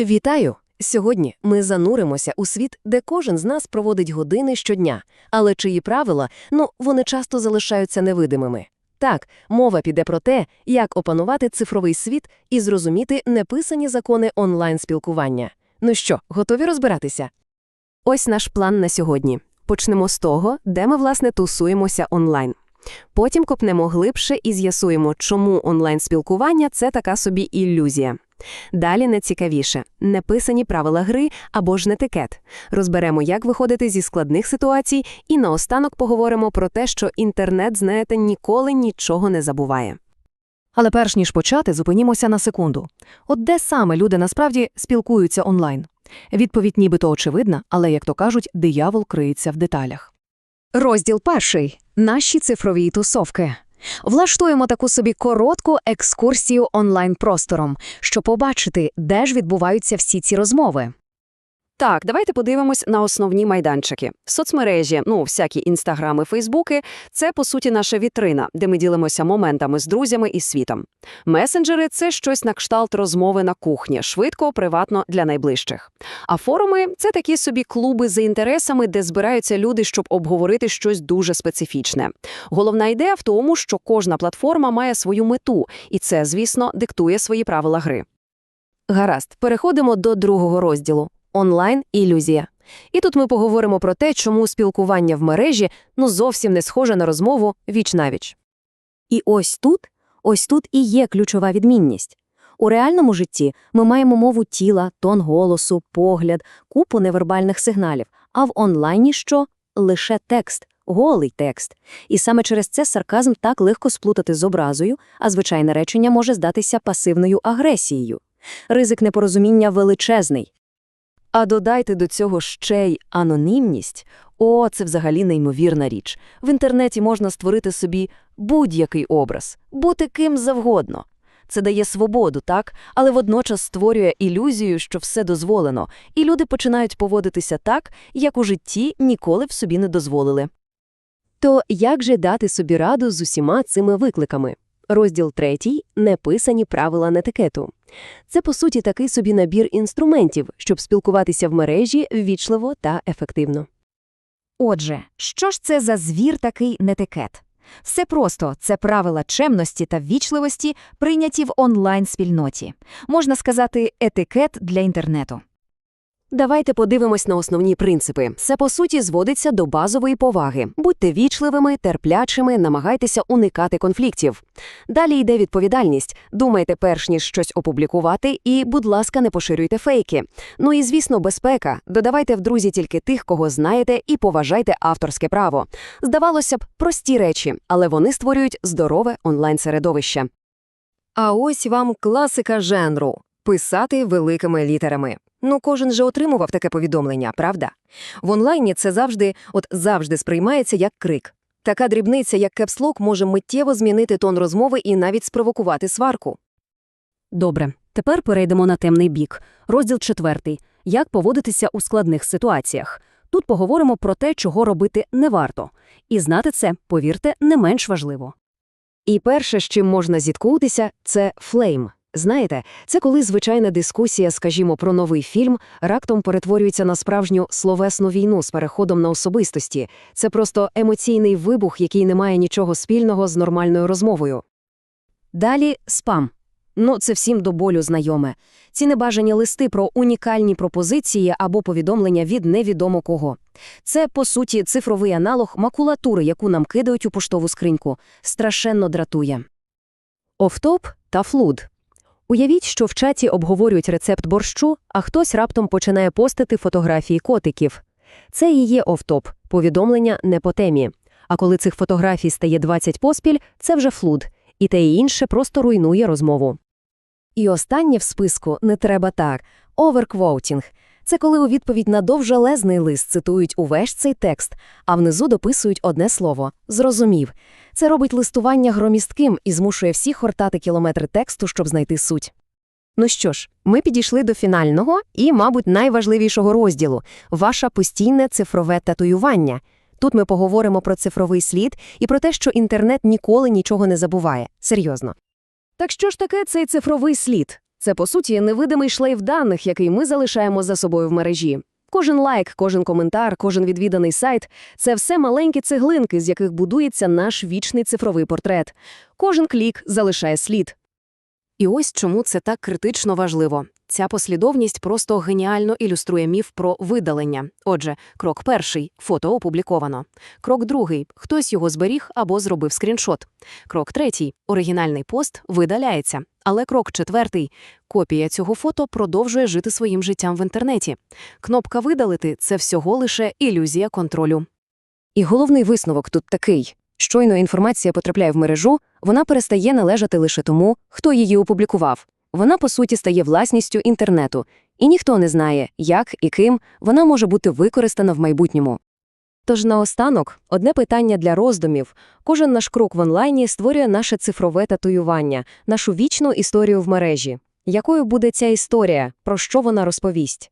Вітаю! Сьогодні ми зануримося у світ, де кожен з нас проводить години щодня, але чиї правила, ну, вони часто залишаються невидимими. Так, мова піде про те, як опанувати цифровий світ і зрозуміти неписані закони онлайн-спілкування. Ну що, готові розбиратися? Ось наш план на сьогодні. Почнемо з того, де ми, власне, тусуємося онлайн. Потім копнемо глибше і з'ясуємо, чому онлайн-спілкування – це така собі ілюзія. Далі найцікавіше – неписані правила гри або ж нетикет. Розберемо, як виходити зі складних ситуацій, і наостанок поговоримо про те, що інтернет, знаєте, ніколи нічого не забуває. Але перш ніж почати, зупинімося на секунду. От де саме люди насправді спілкуються онлайн? Відповідь нібито очевидна, але, як то кажуть, диявол криється в деталях. Розділ перший. Наші цифрові тусовки. Влаштуємо таку собі коротку екскурсію онлайн-простором, щоб побачити, де ж відбуваються всі ці розмови. Так, давайте подивимось на основні майданчики. Соцмережі, ну, всякі інстаграми, фейсбуки – це, по суті, наша вітрина, де ми ділимося моментами з друзями і світом. Месенджери – це щось на кшталт розмови на кухні, швидко, приватно для найближчих. А форуми – це такі собі клуби за інтересами, де збираються люди, щоб обговорити щось дуже специфічне. Головна ідея в тому, що кожна платформа має свою мету, і це, звісно, диктує свої правила гри. Гаразд, переходимо до другого розділу – онлайн-ілюзія. І тут ми поговоримо про те, чому спілкування в мережі ну зовсім не схоже на розмову віч-навіч. І ось тут, ось тут і є ключова відмінність. У реальному житті ми маємо мову тіла, тон голосу, погляд, купу невербальних сигналів, а в онлайні що? Лише текст, голий текст. І саме через це сарказм так легко сплутати з образою, а звичайне речення може здатися пасивною агресією. Ризик непорозуміння величезний. А додайте до цього ще й анонімність. О, це взагалі неймовірна річ. В інтернеті можна створити собі будь-який образ, бути ким завгодно. Це дає свободу, так, але водночас створює ілюзію, що все дозволено, і люди починають поводитися так, як у житті ніколи б собі не дозволили. То як же дати собі раду з усіма цими викликами? Розділ третій – неписані правила нетикету. Це, по суті, такий собі набір інструментів, щоб спілкуватися в мережі ввічливо та ефективно. Отже, що ж це за звір такий нетикет? Все просто це правила чемності та ввічливості, прийняті в онлайн-спільноті. Можна сказати, етикет для інтернету. Давайте подивимось на основні принципи. Це, по суті, зводиться до базової поваги. Будьте вічливими, терплячими, намагайтеся уникати конфліктів. Далі йде відповідальність. Думайте перш ніж щось опублікувати і, будь ласка, не поширюйте фейки. Ну і, звісно, безпека. Додавайте в друзі тільки тих, кого знаєте, і поважайте авторське право. Здавалося б, прості речі, але вони створюють здорове онлайн-середовище. А ось вам класика жанру – писати великими літерами. Ну, кожен же отримував таке повідомлення, правда? В онлайні це завжди, от завжди сприймається як крик. Така дрібниця, як кепслок, може миттєво змінити тон розмови і навіть спровокувати сварку. Добре, тепер перейдемо на темний бік. Розділ четвертий. Як поводитися у складних ситуаціях. Тут поговоримо про те, чого робити не варто. І знати це, повірте, не менш важливо. І перше, з чим можна зіткнутися, це флейм. Знаєте, це коли звичайна дискусія, скажімо, про новий фільм, раптом перетворюється на справжню словесну війну з переходом на особистості. Це просто емоційний вибух, який не має нічого спільного з нормальною розмовою. Далі спам. Ну, це всім до болю знайоме. Ці небажані листи про унікальні пропозиції або повідомлення від невідомо кого. Це, по суті, цифровий аналог макулатури, яку нам кидають у поштову скриньку. Страшенно дратує. Офтоп та флуд. Уявіть, що в чаті обговорюють рецепт борщу, а хтось раптом починає постити фотографії котиків. Це і є офтоп, повідомлення не по темі. А коли цих фотографій стає 20 поспіль, це вже флуд, і те і інше просто руйнує розмову. І останнє в списку не треба так – оверквоутінг. Це коли у відповідь на довжелезний лист цитують увесь цей текст, а внизу дописують одне слово «зрозумів». Це робить листування громістким і змушує всіх хортати кілометри тексту, щоб знайти суть. Ну що ж, ми підійшли до фінального і, мабуть, найважливішого розділу – ваше постійне цифрове татуювання. Тут ми поговоримо про цифровий слід і про те, що інтернет ніколи нічого не забуває. Серйозно. Так що ж таке цей цифровий слід? Це, по суті, невидимий шлейф даних, який ми залишаємо за собою в мережі. Кожен лайк, кожен коментар, кожен відвіданий сайт – це все маленькі цеглинки, з яких будується наш вічний цифровий портрет. Кожен клік залишає слід. І ось чому це так критично важливо. Ця послідовність просто геніально ілюструє міф про видалення. Отже, крок перший – фото опубліковано. Крок другий – хтось його зберіг або зробив скріншот. Крок третій – оригінальний пост видаляється. Але крок четвертий – копія цього фото продовжує жити своїм життям в інтернеті. Кнопка «Видалити» – це всього лише ілюзія контролю. І головний висновок тут такий. Щойно інформація потрапляє в мережу, вона перестає належати лише тому, хто її опублікував. Вона, по суті, стає власністю інтернету, і ніхто не знає, як і ким вона може бути використана в майбутньому. Тож наостанок, одне питання для роздумів. Кожен наш крок в онлайні створює наше цифрове татуювання, нашу вічну історію в мережі. Якою буде ця історія, про що вона розповість?